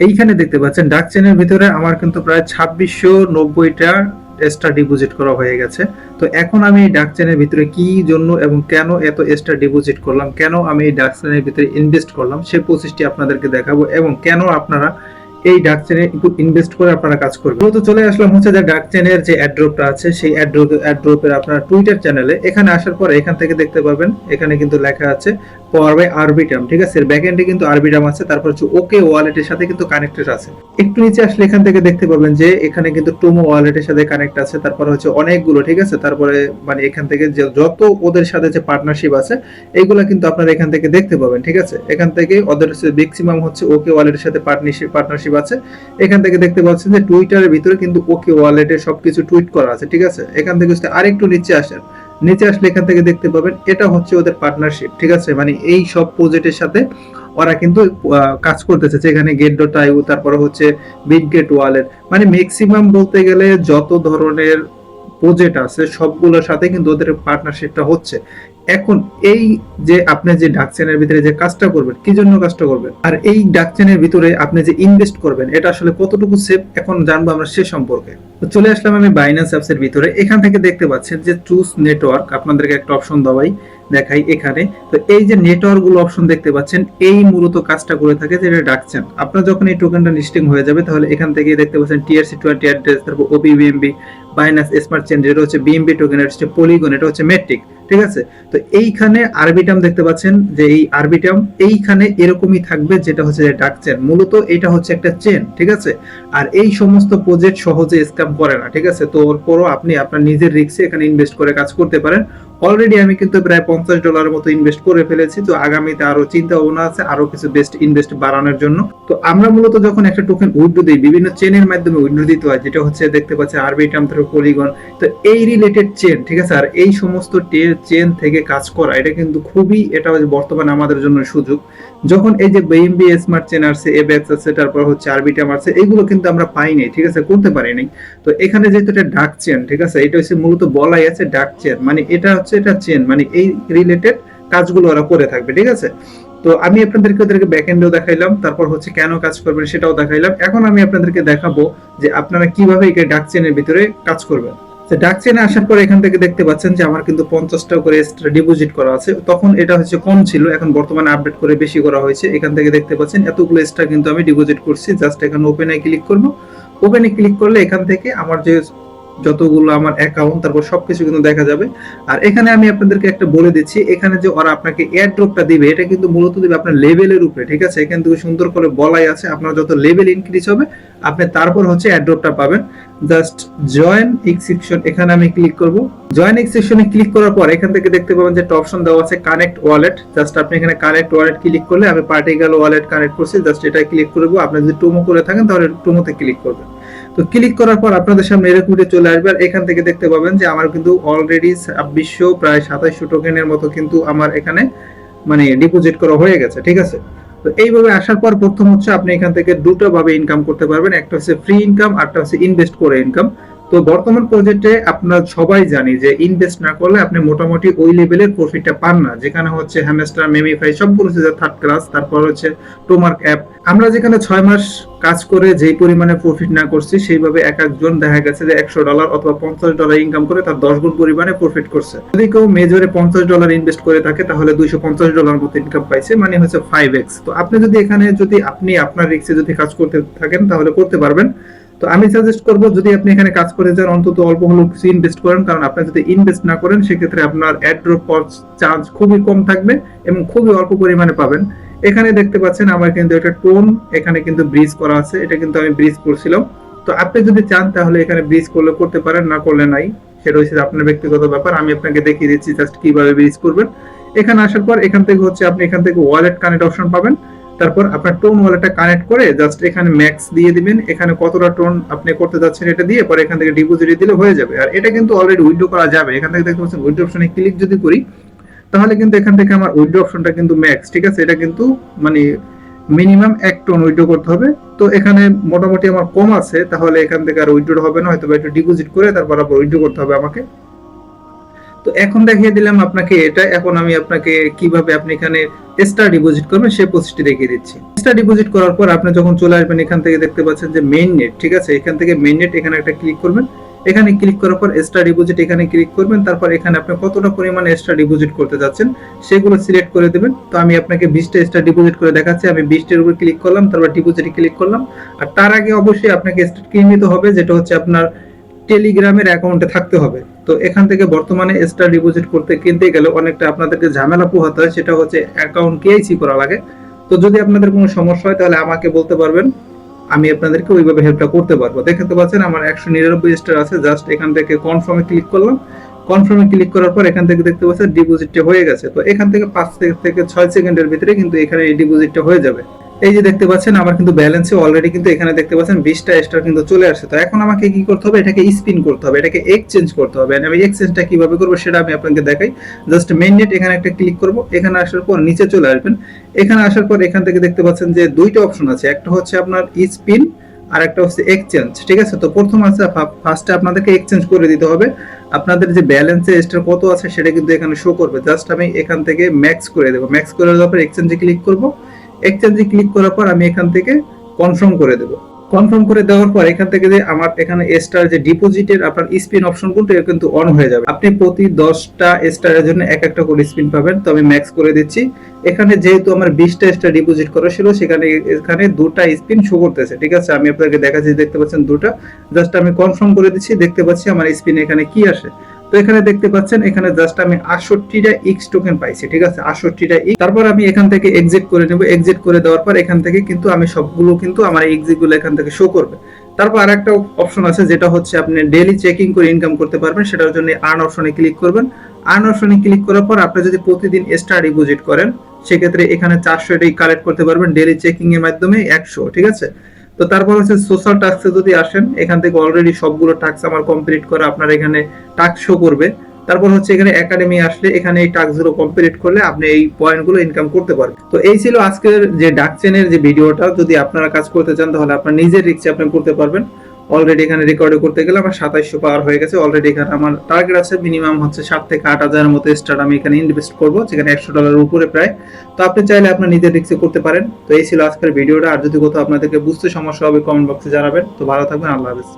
এইখানে দেখতে পাচ্ছেন, ডাক চেনের ভিতরে আমার কিন্তু প্রায় ছাব্বিশশো নব্বইটা এক্সট্রা ডিপোজিট করা হয়ে গেছে। তো এখন আমি এই ডাক চেনের ভিতরে কি জন্য এবং কেন এত এক্সট্রা ডিপোজিট করলাম, কেন আমি এই ডাক চেনের ভিতরে ইনভেস্ট করলাম সেই প্রসেসটি আপনাদেরকে দেখাবো এবং কেন আপনারা এই ডাক চেনে একটু ইনভেস্ট করে আপনারা কাজ করবেন। তো চলে আসলাম হচ্ছে যে ডাক চেনের যে অ্যাড্রপটা আছে, সেই অ্যাড্রপ অ্যাড্রপের আপনার টুইটার চ্যানেলে এখানে আসার পরে এখান থেকে দেখতে পাবেন, এখানে কিন্তু লেখা আছে পাওয়ার বাই আরবিটাম ঠিক আছে? ব্যাক এন্ডে কিন্তু আরবিটাম আছে, তারপর হচ্ছে ওকে ওয়ালেটের সাথে কিন্তু কানেক্টেড আছে। একটু নিচে আসলে এখান থেকে দেখতে পাবেন যে এখানে কিন্তু টোমো ওয়ালেটের সাথে কানেক্ট আছে, তারপর হচ্ছে অনেকগুলো, ঠিক আছে? তারপরে মানে এখান থেকে যে যত ওদের সাথে যে পার্টনারশিপ আছে এইগুলো কিন্তু আপনারা এখান থেকে দেখতে পাবেন, ঠিক আছে? এখান থেকে ওদের হচ্ছে ম্যাক্সিমাম হচ্ছে ওকে ওয়ালেটের সাথে পার্টনারশিপ পার্টনারশিপ আছে। এখান থেকে দেখতে পাচ্ছেন যে টুইটারের ভিতরে কিন্তু ওকে ওয়ালেটে সবকিছু টুইট করা আছে, ঠিক আছে? এখান থেকে যদি আরেকটু নিচে আসেন, নিচে আসলে এখান থেকে দেখতে পাবেন এটা হচ্ছে ওদের পার্টনারশিপ ঠিক আছে? মানে এই সব প্রজেক্টের সাথে ওরা কিন্তু কাজ করতেছে। যেখানে গেট ডট আইউ তারপরে হচ্ছে বিগ গেট ওয়ালেট মানে ম্যাক্সিমাম বলতে গেলে যত ধরনের প্রজেক্ট আছে, সবগুলোর সাথে কিন্তু ওদের পার্টনারশিপটা হচ্ছে। এখন এই যে আপনি যে ডাকচেনের ভিতরে যে কাজটা করবেন, কি জন্য কাজটা করবেন? আর এই ডাকচেনের ভিতরে আপনি যে ইনভেস্ট করবেন, এটা আসলে কতটুকু সেফ এখন জানব আমরা সে সম্পর্কে। চলে আসলাম আমি বাইন্যান্স অ্যাপস এর ভিতরে। এখান থেকে দেখতে পাচ্ছেন যে চুজ নেটওয়ার্ক আপনাদেরকে একটা অপশন দেওয়াই। দেখাই এখানে। তো এই যে নেটওয়ার্কগুলো অপশন দেখতে পাচ্ছেন, এই মূলত কাজটা করে থাকে যেটা ডাকছেন। আপনার যখন এই টোকেনটা লিস্টিং হয়ে যাবে, তাহলে এখান থেকে দেখতে পাচ্ছেন টিআরসি টোয়েন্টি অ্যাড্রেস তারপর ওবিবিএমবি বাইনাস স্মার্ট চেঞ্জ এটা হচ্ছে বিএমবি টোকেন এটা হচ্ছে পলিগন এটা হচ্ছে মেট্রিক ঠিক আছে? তো এইখানে আরবিটাম দেখতে পাচ্ছেন যে এই আরবিটাম এইখানে এরকমই থাকবে যেটা হচ্ছে যে ডাক মূলত এটা হচ্ছে একটা চেন ঠিক আছে? আর এই সমস্ত প্রজেক্ট সহজে স্ক্যাম করে না, ঠিক আছে? তো ওর পরও আপনি আপনার নিজের রিক্সে এখানে ইনভেস্ট করে কাজ করতে পারেন। অলরেডি আমি কিন্তু প্রায় পঞ্চাশ ডলারের মতো ইনভেস্ট করে ফেলেছি, তো আগামীতে আরও চিন্তা ভাবনা আছে, আরও কিছু বেস্ট ইনভেস্ট বাড়ানোর জন্য। তো আমরা মূলত যখন একটা টোকেন উইথড্র দিই, বিভিন্ন চেনের মাধ্যমে উইথড্র দিতে হয়, যেটা হচ্ছে দেখতে পাচ্ছি আরবিটাম থেকে পলিগন তো এই রিলেটেড চেন ঠিক আছে? আর এই সমস্ত চেন থেকে কাজ করা, এটা কিন্তু খুবই এটা বর্তমানে আমাদের জন্য সুযোগ। যখন এই যে বিএমবি স্মার্ট চেন আসছে এবেক্স আছে তারপর হচ্ছে আরবিটাম আছে এগুলো কিন্তু আমরা পাইনি ঠিক আছে? করতে পারিনি তো এখানে যেহেতু এটা ডাক চেন ঠিক আছে? এটা হচ্ছে মূলত বলাই আছে ডাক চেন মানে এটা হচ্ছে এটা চেন মানে এই রিলেটেড কাজগুলো ওরা করে থাকবে, ঠিক আছে? তো আমি আপনাদেরকে ওদেরকে ব্যাকএন্ডও দেখাইলাম, তারপর হচ্ছে কেন কাজ করবেন সেটাও দেখাইলাম। এখন আমি আপনাদেরকে দেখাবো যে আপনারা কীভাবে এই ডাক চেনের ভিতরে কাজ করবেন। ডাক চেনে আসার পর এখান থেকে দেখতে পাচ্ছেন যে আমার কিন্তু পঞ্চাশটা করে এক্সট্রা ডিপোজিট করা আছে। তখন এটা হচ্ছে কম ছিল, এখন বর্তমানে আপডেট করে বেশি করা হয়েছে। এখান থেকে দেখতে পাচ্ছেন এতগুলো এক্সট্রা কিন্তু আমি ডিপোজিট করছি। জাস্ট এখানে ওপেনে ক্লিক করব। ওপেনে ক্লিক করলে এখান থেকে আমার যে যতগুলো আমার অ্যাকাউন্ট তারপর সবকিছু কিন্তু দেখা যাবে। আর এখানে আমি আপনাদেরকে একটা বলে দিচ্ছি, এখানে যে ওরা আপনাকে এয়ার ড্রপটা দিবে, এটা কিন্তু মূলত দিবে আপনার লেভেলের উপরে, ঠিক আছে? এখান থেকে সুন্দর করে বলাই আছে, আপনার যত লেভেল ইনক্রিজ হবে, আপনি তারপর হচ্ছে এয়ার ড্রপটা পাবেন। জাস্ট জয়েন এক্সেকশন এখানে আমি ক্লিক করব। জয়েন এক্সেকশনে ক্লিক করার পর, এখান থেকে দেখতে পাবেন যে একটা অপশন দেওয়া আছে কানেক্ট ওয়ালেট জাস্ট আপনি এখানে কানেক্ট ওয়ালেট ক্লিক করলে, আমি পার্টিকেল ওয়ালেট কানেক্ট করছি জাস্ট এটা ক্লিক করব আপনি যদি টোমো করে থাকেন, তাহলে টোমোতে ক্লিক করবেন। তো ক্লিক করার পর আপনাদের সামনে এরকম ভিডিও চলে আসবে আর এখান থেকে দেখতে পাবেন যে আমার কিন্তু অলরেডি ছাব্বিশশো, প্রায় সাতাইশশো টোকেনের মতো কিন্তু আমার এখানে মানে ডিপোজিট করা হয়ে গেছে, ঠিক আছে? তো এইভাবে আসার পর প্রথম হচ্ছে আপনি এখান থেকে দুটো ভাবে ইনকাম করতে পারবেন। একটা হচ্ছে ফ্রি ইনকাম আরটা হচ্ছে ইনভেস্ট করে ইনকাম তো বর্তমান প্রজেক্টে আপনার সবাই জানি যে ইনভেস্ট না করলে আপনি মোটামুটি ওই লেভেলের প্রফিটটা পান না। যেখানে হচ্ছে হ্যামস্টার মেমিফাই সবগুলো হচ্ছে থার্ড ক্লাস তারপর হচ্ছে টোমার্ক অ্যাপ আমরা যেখানে ছয় মাস কাজ করে যেই পরিমাণে প্রফিট না করছি, সেইভাবে এক একজন দেখা গেছে যে একশো ডলার অথবা পঞ্চাশ ডলার ইনকাম করে তার দশ গুণ পরিমাণে প্রফিট করছে। যদি কেউ মেজরে পঞ্চাশ ডলার ইনভেস্ট করে থাকে, তাহলে দুইশো পঞ্চাশ ডলার মতো ইনকাম পাইছে মানে হচ্ছে ফাইভ এক্স তো আপনি যদি এখানে যদি আপনি আপনার রিক্সে যদি কাজ করতে থাকেন, তাহলে করতে পারবেন। তো আমি সাজেস্ট করব যদি আপনি এখানে কাজ করে যান, অন্তত অল্প হলেও কিছু ইনভেস্ট করেন, কারণ আপনি যদি ইনভেস্ট না করেন, সেক্ষেত্রে আপনার অ্যাড ড্রপ চান্স খুবই কম থাকবে এবং খুবই অল্প পরিমাণে পাবেন। এখানে দেখতে পাচ্ছেন আমার কিন্তু একটা টোন এখানে কিন্তু ব্রিজ করা আছে, এটা কিন্তু আমি ব্রিজ করছিলাম। তো আপনি যদি চান, তাহলে এখানে ব্রিজ করলে করতে পারেন, না করলে নাই। সেটা হচ্ছে আপনার ব্যক্তিগত ব্যাপার, আমি আপনাকে দেখিয়ে দিচ্ছি জাস্ট কীভাবে ব্রিজ করবেন। এখানে আসার পর এখান থেকে হচ্ছে আপনি এখান থেকে ওয়ালেট কানেক্ট অপশন পাবেন। তারপর আপনার টোন ওয়ালেটটা কানেক্ট করে জাস্ট এখানে ম্যাক্স দিয়ে দিবেন। এখানে কতটা টোন আপনি করতে যাচ্ছেন এটা দিয়ে পরে এখান থেকে ডিপোজিট দিলে হয়ে যাবে। আর এটা কিন্তু অলরেডি উইথড্র করা যাবে। এখান থেকে দেখতে পাচ্ছেন উইথড্র অপশনে ক্লিক যদি করি, তাহলে কিন্তু এখান থেকে আমার উইথড্র অপশনটা কিন্তু ম্যাক্স ঠিক আছে? এটা কিন্তু মানে মিনিমাম এক টোন উইথড্র করতে হবে। তো এখানে মোটামুটি আমার কম আছে, তাহলে এখান থেকে আর উইথড্র হবে না হয়তো একটু ডিপোজিট করে তারপর আবার উইথড্র করতে হবে আমাকে। তো এখন দেখিয়ে দিলাম আপনাকে এটা। এখন আমি আপনাকে কীভাবে আপনি এখানে স্টার ডিপোজিট করবেন সেই প্রসেসটি দেখিয়ে দিচ্ছি। স্টার ডিপোজিট করার পর আপনি যখন চলে আসবেন, এখান থেকে দেখতে পাচ্ছেন যে মেইন নেট ঠিক আছে? এখান থেকে মেইন নেট এখানে একটা ক্লিক করবেন। এখানে ক্লিক করার পর এক্সট্রা ডিপোজিট এখানে ক্লিক করবেন। তারপর এখানে আপনি কতটা পরিমাণে এক্সট্রা ডিপোজিট করতে যাচ্ছেন, সেগুলো সিলেক্ট করে দেবেন। তো আমি আপনাকে বিশটা এক্সট্রা ডিপোজিট করে দেখাচ্ছি। আমি বিশটার উপর ক্লিক করলাম, তারপর ডিপোজিটে ক্লিক করলাম। আর তার আগে অবশ্যই আপনাকে স্টার্ট কিনে নিতে হবে, যেটা হচ্ছে আপনার টেলিগ্রামের অ্যাকাউন্টে থাকতে হবে। তো এখান থেকে বর্তমানে এক্সট্রা ডিপোজিট করতে কিনতে গেলে অনেকটা আপনাদেরকে ঝামেলা পোহাতে হয়, সেটা হচ্ছে অ্যাকাউন্ট কেআইসি করা লাগে। তো যদি আপনাদের কোনো সমস্যা হয়, তাহলে আমাকে বলতে পারবেন। আমি আপনাদেরকে ওইভাবে হেল্পটা করতে পারব। দেখতে পাচ্ছেন, আমার একশো নিরানব্বই স্টার আছে। জাস্ট এখান থেকে কনফার্মে ক্লিক করলাম। কনফার্মে ক্লিক করার পর এখান থেকে দেখতে পাচ্ছেন ডিপোজিটটা হয়ে গেছে। তো এখান থেকে পাঁচ থেকে- ছয় সেকেন্ডের ভিতরে কিন্তু এখানে এই ডিপোজিটটা হয়ে যাবে। এই যে দেখতে পাচ্ছেন, আমার কিন্তু ব্যালেন্সে অলরেডি কিন্তু এখানে দেখতে পাচ্ছেন, বিশটা স্টার কিন্তু চলে আসছে। তো এখন আমাকে কি করতে হবে? এটাকে স্পিন করতে হবে, এটাকে এক্সচেঞ্জ করতে হবে। আমি এক্সচেঞ্জটা কীভাবে করব সেটা আমি আপনাকে দেখাই। জাস্ট মেন নেট এখানে একটা ক্লিক করব। এখানে আসার পর নিচে চলে আসবেন। এখানে আসার পর এখান থেকে দেখতে পাচ্ছেন যে দুইটা অপশন আছে। একটা হচ্ছে আপনার স্পিন আর একটা হচ্ছে এক্সচেঞ্জ ঠিক আছে? তো প্রথম আছে ফার্স্টে আপনাদেরকে এক্সচেঞ্জ করে দিতে হবে। আপনাদের যে ব্যালেন্সে স্টার কত আছে সেটা কিন্তু এখানে শো করবে। জাস্ট আমি এখান থেকে ম্যাক্স করে দেবো। ম্যাক্স করে দেওয়ার পর এক্সচেঞ্জে ক্লিক করব। এক্সচেঞ্জে ক্লিক করার পর আমি এখান থেকে কনফার্ম করে দেবো। কনফার্ম করে দেওয়ার পর এখান থেকে যে আমার এখানে স্টার যে ডিপোজিটের আপনার স্পিন অপশন কিন্তু কিন্তু অন হয়ে যাবে। আপনি প্রতি দশটা স্টারের জন্য এক একটা করে স্পিন পাবেন। তো আমি ম্যাক্স করে দিচ্ছি। এখানে যেহেতু আমার বিশটা স্টার ডিপোজিট করা ছিল, সেখানে এখানে দুটা স্পিন শো করতেছে। ঠিক আছে? আমি আপনাকে দেখাচ্ছি, দেখতে পাচ্ছেন দুটা। জাস্ট আমি কনফার্ম করে দিচ্ছি, দেখতে পাচ্ছি আমার স্পিন এখানে কি আসে। তো এখানে দেখতে পাচ্ছেন, এখানে জাস্ট আমি আটষট্টিটা এক্স টোকেন পাইছি, ঠিক আছে? আটষট্টিটা X তারপর আমি এখান থেকে এক্সিট করে নেব। এক্সিট করে দেওয়ার পর এখান থেকে কিন্তু আমি সবগুলো কিন্তু আমার এক্সিটগুলো এখান থেকে শো করবে। তারপর আরেকটা অপশন আছে, যেটা হচ্ছে আপনি ডেলি চেকিং করে ইনকাম করতে পারবেন, সেটার জন্য আর্ন অপশনে ক্লিক করবেন। আর্ন অপশনে ক্লিক করার পর আপনি যদি প্রতিদিন এক্সট্রা ডিপোজিট করেন, সেক্ষেত্রে এখানে চারশো এটাই কালেক্ট করতে পারবেন ডেলি চেকিং এর মাধ্যমে একশো, ঠিক আছে? তো তারপর হচ্ছে সোশ্যাল টাস্কে যদি আসেন, এখান থেকে অলরেডি সবগুলো টাস্ক আমার কমপ্লিট করে আপনার এখানে টাস্ক শো করবে। তারপর হচ্ছে এখানে একাডেমি আসলে এখানে এই টাস্কগুলো কমপ্লিট করলে আপনি এই পয়েন্টগুলো ইনকাম করতে পারবেন। তো এই ছিল আজকের যে ডাক চেনের যে ভিডিওটা যদি আপনারা কাজ করতে চান তাহলে আপনার নিজের রিক্সে আপনি করতে পারবেন। অলরেডি এখানে রেকর্ডে করতে গেলে আমার সাতাইশশো পাওয়ার হয়ে গেছে। অলরেডি এখানে আমার টার্গেট আছে মিনিমাম হচ্ছে সাত থেকে আট হাজারের মতো স্টার্ট আমি এখানে ইনভেস্ট করব, যেখানে একশো ডলারের উপরে প্রায়। তো আপনি চাইলে আপনার নিজের রিক্সে করতে পারেন। তো এই ছিল আজকের ভিডিওটা আর যদি কোথাও আপনাদেরকে বুঝতে সমস্যা হবে কমেন্ট বক্সে জানাবেন। তো ভালো থাকবেন, আল্লাহ হাফেজ।